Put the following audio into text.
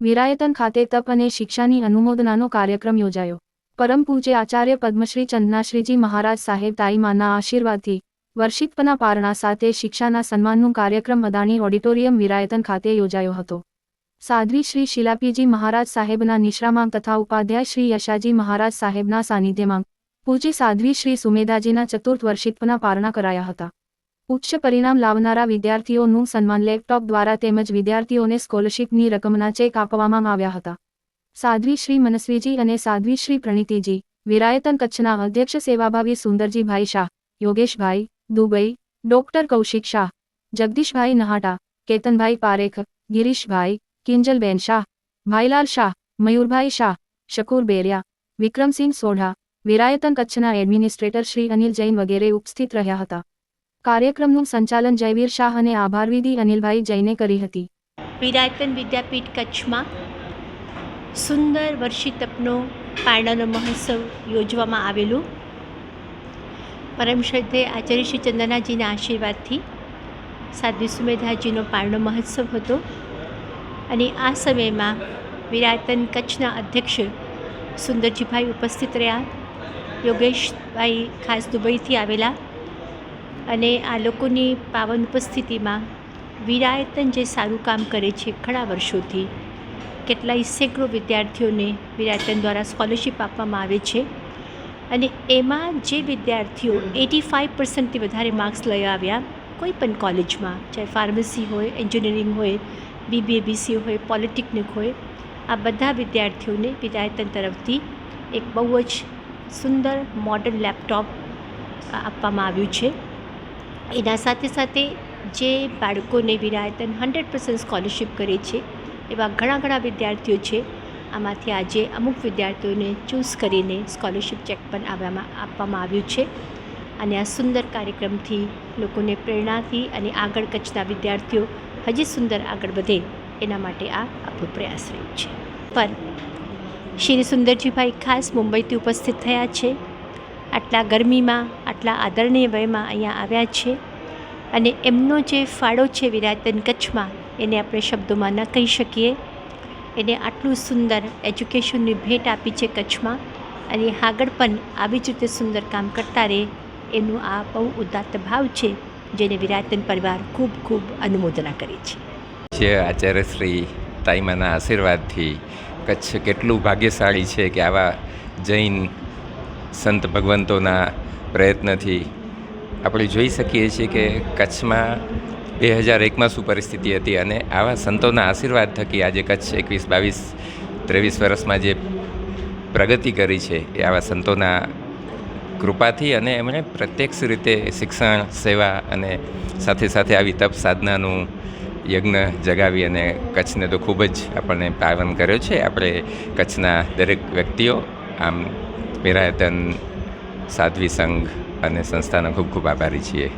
વિરાયતન ખાતે તપ અને શિક્ષાની અનુમોદનાનો કાર્યક્રમ યોજાયો. પરમ પૂજ્ય આચાર્ય પદ્મશ્રી ચંદનાશ્રીજી મહારાજ સાહેબ તાઈમાના આશીર્વાદથી વર્ષિતપના પારણા સાથે શિક્ષાના સન્માનનું કાર્યક્રમ અદાણી ઓડિટોરિયમ વિરાયતન ખાતે યોજાયો હતો. સાધ્વી શ્રી શિલાપીજી મહારાજ સાહેબના નિશ્રામાંગ તથા ઉપાધ્યાય શ્રી યશાજી મહારાજ સાહેબના સાનિધ્યમાં પૂજ્ય સાધ્વી શ્રી સુમેદાજીના ચતુર્થ વર્ષિતપના પારણા કરાયા હતા. ઉચ્ચ પરિણામ લાવનારા વિદ્યાર્થીઓનું સન્માન લેપટોપ દ્વારા તેમજ વિદ્યાર્થીઓને સ્કોલરશીપની રકમના ચેક આપવામાં આવ્યા હતા. સાધ્વી શ્રી મનસ્વીજી અને સાધ્વી શ્રી પ્રણીતિજી, વિરાયતન કચ્છના અધ્યક્ષ સેવાભાવી સુંદરજીભાઈ શાહ, યોગેશભાઈ, દુબઈ, ડોક્ટર કૌશિક શાહ, જગદીશભાઈ નહાટા, કેતનભાઈ પારેખ, ગિરીશભાઈ, કિંજલબેન શાહ, ભાઈલાલ શાહ, મયુરભાઈ શાહ, શકુર બેરિયા, વિક્રમસિંહ સોઢા, વિરાયતન કચ્છના એડમિનિસ્ટ્રેટર શ્રી અનિલ જૈન વગેરે ઉપસ્થિત રહ્યા હતા. કાર્યક્રમનું સંચાલન જયવીર શાહ અને આભારવિધિ અનિલભાઈ જૈને કરી હતી. વિરાયતન વિદ્યાપીઠ કચ્છમાં સુંદર વર્ષિતપનો પારણાનો મહોત્સવ યોજવામાં આવેલું. પરમ શ્રદ્ધે આચાર્ય શ્રી ચંદનાજીના આશીર્વાદથી સાધ્વી સુમેધાજીનો પારણો મહોત્સવ હતો અને આ સમયમાં વિરાયતન કચ્છના અધ્યક્ષ સુંદરજીભાઈ ઉપસ્થિત રહ્યા. યોગેશભાઈ ખાસ દુબઈથી આવેલા. અને આ લોકોની પાવન ઉપસ્થિતિમાં વિરાયતન જે સારું કામ કરે છે ઘણા વર્ષોથી, કેટલાય સેંકડો વિદ્યાર્થીઓને વિરાયતન દ્વારા સ્કોલરશિપ આપવામાં આવે છે અને એમાં જે વિદ્યાર્થીઓ એટી ફાઇવ પર્સન્ટથી વધારે માર્ક્સ લઈ આવ્યા, કોઈ પણ કોલેજમાં, ચાહે ફાર્મસી હોય, એન્જિનિયરિંગ હોય, બીબીએ, બીસી હોય, પોલિટેકનિક હોય, આ બધા વિદ્યાર્થીઓને વિરાયતન તરફથી એક બહુ જ સુંદર મોડર્ન લેપટોપ આપવામાં આવ્યું છે. એના સાથે સાથે જે બાળકોને વિરાયતન હંડ્રેડ પર્સન્ટ સ્કોલરશીપ કરે છે, એવા ઘણા ઘણા વિદ્યાર્થીઓ છે. આમાંથી આજે અમુક વિદ્યાર્થીઓને ચૂઝ કરીને સ્કોલરશિપ ચેક પણ આવવામાં આપવામાં આવ્યું છે. અને આ સુંદર કાર્યક્રમથી લોકોને પ્રેરણાથી અને આગળ કચ્છના વિદ્યાર્થીઓ હજી સુંદર આગળ વધે, એના માટે આ આપણો પ્રયાસ રહ્યો છે. પણ શ્રી સુંદરજીભાઈ ખાસ મુંબઈથી ઉપસ્થિત થયા છે. આટલા ગરમીમાં, આટલા આદરણીય વયમાં અહીંયા આવ્યા છે અને એમનો જે ફાળો છે વિરાટન કચ્છમાં, એને આપણે શબ્દોમાં ન કહી શકીએ. એને આટલું સુંદર એજ્યુકેશનની ભેટ આપી છે કચ્છમાં અને આગળ પણ આવી જ રીતે સુંદર કામ કરતા રહે એનું આ બહુ ઉદાત્ત ભાવ છે જેને વિરાટન પરિવાર ખૂબ ખૂબ અનુમોદના કરે છે. જે આચાર્ય શ્રી તાઈમાના આશીર્વાદથી કચ્છ કેટલું ભાગ્યશાળી છે કે આવા જૈન સંત ભગવંતોના પ્રયત્નથી આપણે જોઈ શકીએ છીએ કે કચ્છમાં બે હજાર એકમાં શું પરિસ્થિતિ હતી અને આવા સંતોના આશીર્વાદ થકી આજે કચ્છ એકવીસ, બાવીસ, ત્રેવીસ વર્ષમાં જે પ્રગતિ કરી છે એ આવા સંતોના કૃપાથી અને એમણે પ્રત્યક્ષ રીતે શિક્ષણ, સેવા અને સાથે સાથે આવી તપ સાધનાનું યજ્ઞ જગાવી અને કચ્છને તો ખૂબ જ આપણને પાવન કર્યો છે. આપણે કચ્છના દરેક વ્યક્તિઓ આમ વિરાયતન સાધ્વી સંઘ અને સંસ્થાના ખૂબ ખૂબ આભારી છીએ.